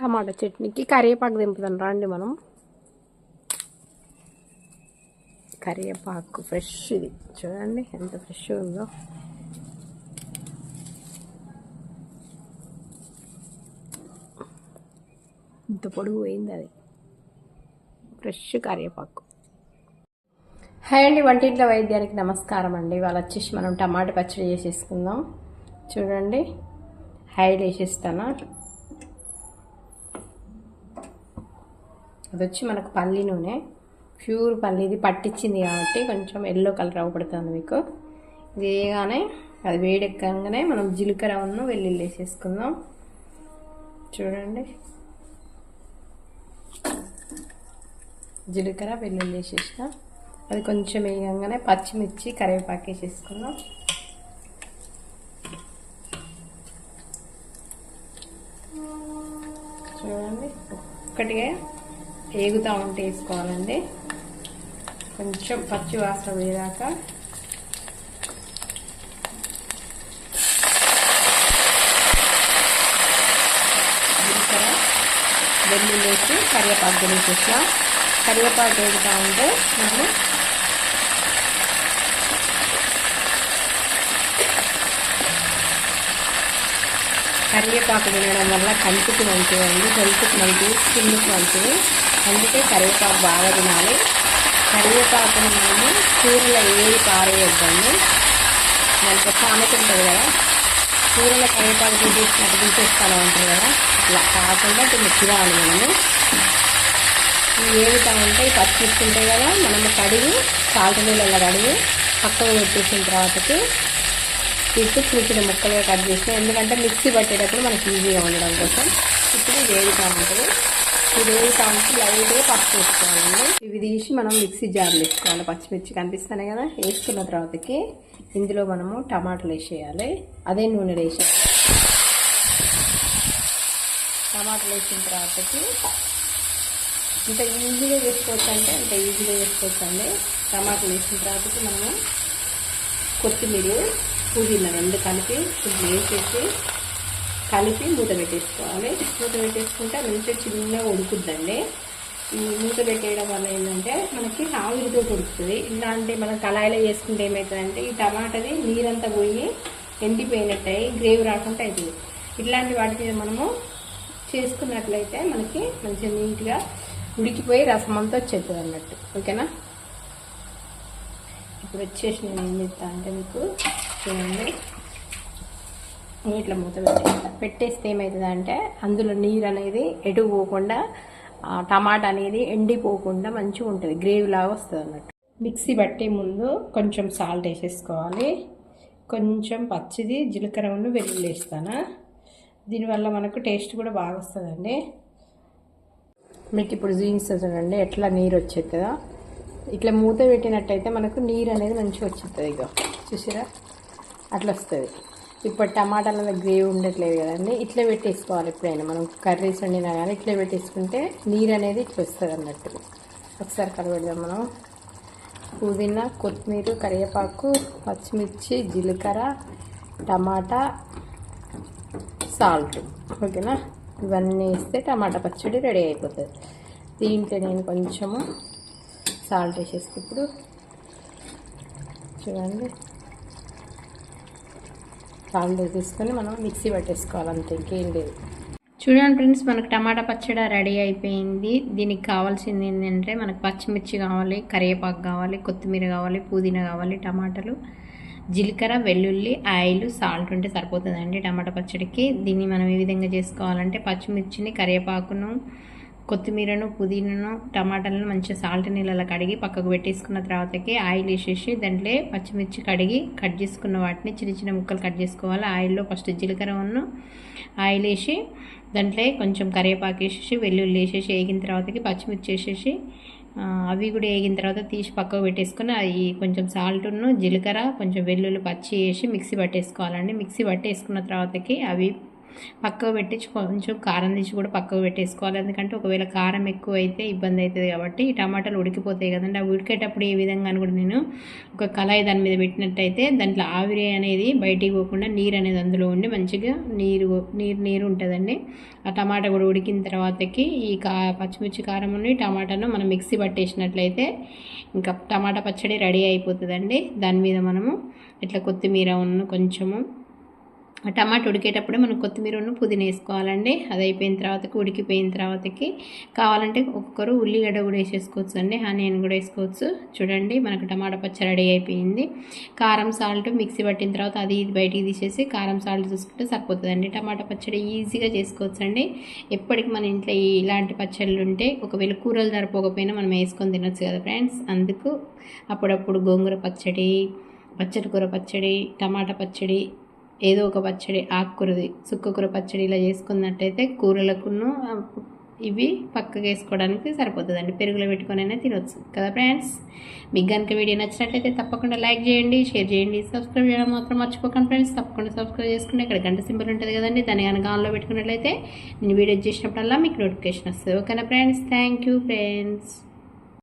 టమాటా చట్నీకి కరివేపాకు దింపుదాం రండి మనం. కరివేపాకు ఫ్రెష్ ఇది. చూడండి ఎంత ఫ్రెష్ ఉందో. ఇంత పొడుగు పోయింది అది. ఫ్రెష్ కరివేపాకు. హాయ్ అండి వంటింట్లో వైద్యానికి నమస్కారం అండి. ఇవాళ వచ్చేసి మనం టమాటా పచ్చడి చేసేసుకుందాం. చూడండి. హైడ్ వేసేస్తాను అది వచ్చి మనకు పల్లి నూనె. ప్యూర్ పల్లి. ఇది పట్టించింది కాబట్టి కొంచెం ఎల్లో కలర్ అవపడుతుంది మీకు. ఇది వేయగానే అది వేడెక్కగానే మనం జీలకర్ర ఉన్న వెల్లుల్లి వేసేసుకుందాం. చూడండి. జీలకర్ర వెల్లుల్లి వేసేసిన. అది కొంచెం వేయగానే పచ్చిమిర్చి కరివేపాకు వేసేసుకుందాం. చూడండి. ఒక్కటిగా వేగుతూ ఉంటే వేసుకోవాలండి. కొంచెం పచ్చి వాసన పోయేదాకా. జీలకర్ర వెల్లుల్లి వేసి కరివేపాకు వేసేసిన. కరివేపాకు వేగుతూ ఉంటే మనము కరివేపాకు తినడం వల్ల కంటికి మంచిదండి. హెల్త్కి మంచిది స్కిన్కి మంచిది. అందుకే కరివేపాకు బాగా తినాలి. కరివేపాకుని మనము కూరలో ఏది పారేయొద్దండి. మనకు సామెత ఉంటుంది కదా. కూరలో కరివేపాకు తీసేసినట్టు తీసేస్తాను ఉంటుంది కదా. అట్లా కాకుండా దీన్ని తినాలి మనము. ఇవి ఏమిటా ఉంటే పచ్చిమిర్చి ఉంటాయి కదా మనము కడిగి సాల్ట్ నీళ్ళలో కడిగి పక్కకు పెట్టేసిన తర్వాతకి తీసి చిన్న చిన్న ముక్కలుగా కట్ చేసిన ఎందుకంటే మిక్సీ పట్టేటప్పుడు మనకి ఈజీగా ఉండడం కోసం. ఇప్పుడు ఇది కావాలి ఉంటుంది. ఇది వేగుతూ లైట్గా పచ్చి వేసుకోవాలండి ఇవి తీసి మనం మిక్సీ జార్లు వేసుకోవాలి. పచ్చిమిర్చి కనిపిస్తాయి కదా వేసుకున్న తర్వాతకి ఇందులో మనము టమాటాలు వేసేయాలి. అదే నూనె వేసేయాలి. టమాటాలు వేసిన తర్వాతకి ఇంత ఈజీగా చేసుకోవచ్చు అంటే అంత ఈజీగా చేసుకోవచ్చు అండి టమాటాలు వేసిన తర్వాతకి మనము కొత్తిమీర పుదీనా రెండు కలిపి వేసేసి కలిపి మూత పెట్టేసుకోవాలి. మూత పెట్టేసుకుంటే మంచిగా చిన్నగా ఉడుకుద్దండి. మూత పెట్టేయడం వల్ల ఏంటంటే మనకి ఆవిరితో ఉడుకుతుంది. ఇలాంటి మనం కళాయిలో చేసుకుంటే ఏమవుతుందంటే ఈ టమాటాది నీరంతా పోయి ఎండిపోయినట్టు గ్రేవ్ గ్రేవీ రాకుండా అవుతుంది ఇట్లాంటి వాటి మనము చేసుకున్నట్లయితే మనకి మంచిగా నీట్గా ఉడికిపోయి రసం అంతా వచ్చేస్తుంది అన్నట్టు. ఓకేనా? ఇప్పుడు వచ్చేసి నేను ఏం చేస్తాను అంటే మీకు చూడండి. ఇట్లా మూత పెట్టి పెట్టేస్తే ఏమవుతుందంటే అందులో నీరు అనేది ఎటు పోకుండా టమాటా అనేది ఎండిపోకుండా మంచిగా ఉంటుంది గ్రేవీ లాగా వస్తుంది అన్నట్టు. మిక్సీ పట్టే ముందు కొంచెం సాల్ట్ వేసేసుకోవాలి. కొంచెం పచ్చిది జీలకర్ర ఉండి వెల్లుల్లి వేస్తాను. దీనివల్ల మనకు టేస్ట్ కూడా బాగా వస్తుందండి. మీకు ఇప్పుడు చూపిస్తుంది చూడండి ఎట్లా నీరు వచ్చేస్తుందో ఇట్లా మూత పెట్టినట్టయితే మనకు నీరు అనేది మంచిగా వచ్చేస్తుంది ఇక చూసారా? అట్లా వస్తుంది. ఇప్పుడు టమాటాల గ్రేవీ ఉండట్లేదు కదండి. ఇట్లా పెట్టేసుకోవాలి ఎప్పుడైనా. మనం కర్రీస్ వండినా కానీ ఇట్లా పెట్టేసుకుంటే నీరు అనేది ఇట్లా వస్తుంది అన్నట్టు. ఒకసారి కలబెడదాం మనం. పుదీనా కొత్తిమీర కరివేపాకు పచ్చిమిర్చి జీలకర్ర టమాటా సాల్ట్. ఓకేనా? ఇవన్నీ వేస్తే టమాటా పచ్చడి రెడీ అయిపోతుంది. దీంట్లో నేను కొంచెము సాల్ట్ వేసేసి ఇప్పుడు. చూడండి. సాల్ట్ తీసుకొని మనం మిక్సీ పట్టేసుకోవాలి అంతే ఇంకేం లేదు. చూడండి ఫ్రెండ్స్ మనకు టమాటా పచ్చడి రెడీ అయిపోయింది. దీనికి కావాల్సింది ఏంటంటే మనకు పచ్చిమిర్చి కావాలి కరివేపాకు కావాలి కొత్తిమీర కావాలి పుదీనా కావాలి టమాటాలు జీలకర్ర వెల్లుల్లి ఆయిల్ సాల్ట్ ఉంటే సరిపోతుందండి టమాటా పచ్చడికి. దీన్ని మనం ఏ విధంగా చేసుకోవాలంటే పచ్చిమిర్చిని కరివేపాకును కొత్తిమీరను పుదీనాను టమాటాలను మంచిగా సాల్ట్ నీళ్ళలో కడిగి పక్కకు పెట్టేసుకున్న తర్వాతకి ఆయిల్ వేసేసి దాంట్లో పచ్చిమిర్చి కడిగి కట్ చేసుకున్న వాటిని చిన్న చిన్న ముక్కలు కట్ చేసుకోవాలి. ఆయిల్లో ఫస్ట్ జీలకర్ర ఉన్న ఆయిల్ వేసి దాంట్లో కొంచెం కరివేపాకు వేసేసి వెల్లుల్లి వేసేసి వేగిన తర్వాతకి పచ్చిమిర్చి వేసేసి అవి కూడా వేగిన తర్వాత తీసి పక్కకు పెట్టేసుకుని అవి కొంచెం సాల్ట్ను జీలకర్ర కొంచెం వెల్లుల్లి పచ్చి వేసి మిక్సీ పట్టేసుకోవాలండి. మిక్సీ పట్టేసుకున్న తర్వాతకి అవి పక్కకు పెట్టించి కొంచెం కారం తీసి కూడా పక్కకు పెట్టేసుకోవాలి. ఎందుకంటే ఒకవేళ కారం ఎక్కువ అయితే ఇబ్బంది అవుతుంది కాబట్టి ఈ టమాటాలు ఉడికిపోతాయి కదండి. అవి ఉడికేటప్పుడు ఏ విధంగా కూడా నేను ఒక కళాయి దాని మీద పెట్టినట్టయితే దాంట్లో ఆవిరి అనేది బయటికి పోకుండా నీరు అనేది అందులో ఉండి మంచిగా నీరు నీరు నీరు ఉంటుందండి. ఆ టమాటా కూడా ఉడికిన తర్వాతకి ఈ కా పచ్చిమిర్చి కారం ఉండి టమాటాను మనం మిక్సీ పట్టేసినట్లయితే ఇంకా టమాటా పచ్చడి రెడీ అయిపోతుందండి. దాని మీద మనము ఇట్లా కొత్తిమీర ఉన్న కొంచెము టమాటా ఉడికేటప్పుడే మనం కొత్తిమీరను పుదీనా వేసుకోవాలండి. అది అయిపోయిన తర్వాతకి ఉడికిపోయిన తర్వాతకి కావాలంటే ఒక్కొక్కరు ఉల్లిగడ్డ కూడా వేసేసుకోవచ్చు అండి ఆనియన్ కూడా వేసుకోవచ్చు. చూడండి మనకు టమాటా పచ్చడి రెడీ అయిపోయింది. కారం సాల్ట్ మిక్సీ పట్టిన తర్వాత అది ఇది బయటికి తీసేసి కారం సాల్ట్ చూసుకుంటే సరిపోతుందండి. టమాటా పచ్చడి ఈజీగా చేసుకోవచ్చు అండి. ఎప్పటికి మన ఇంట్లో ఇలాంటి పచ్చళ్ళు ఉంటే ఒకవేళ కూరలు సరిపోకపోయినా మనం వేసుకొని తినొచ్చు కదా ఫ్రెండ్స్. అందుకు అప్పుడప్పుడు గోంగూర పచ్చడి పచ్చడి కూర పచ్చడి టమాటా పచ్చడి ఏదో ఒక పచ్చడి ఆకుకూరది సుక్కకూర పచ్చడి ఇలా చేసుకున్నట్టయితే కూరలకును ఇవి పక్కకు వేసుకోవడానికి సరిపోతుందండి. పెరుగులో పెట్టుకొని అయినా తినొచ్చు కదా ఫ్రెండ్స్? మీకు కనుక వీడియో నచ్చినట్లయితే తప్పకుండా లైక్ చేయండి షేర్ చేయండి సబ్స్క్రైబ్ చేయడం మాత్రం మర్చిపోకండి ఫ్రెండ్స్. తప్పకుండా సబ్స్క్రైబ్ చేసుకుంటే ఇక్కడ గంట సింబల్ ఉంటుంది కదండి. దాన్ని కనుక ఆన్లో పెట్టుకున్నట్లయితే నేను వీడియో చేసినప్పుడల్లా మీకు నోటిఫికేషన్ వస్తుంది. ఓకేనా ఫ్రెండ్స్? Thank you friends.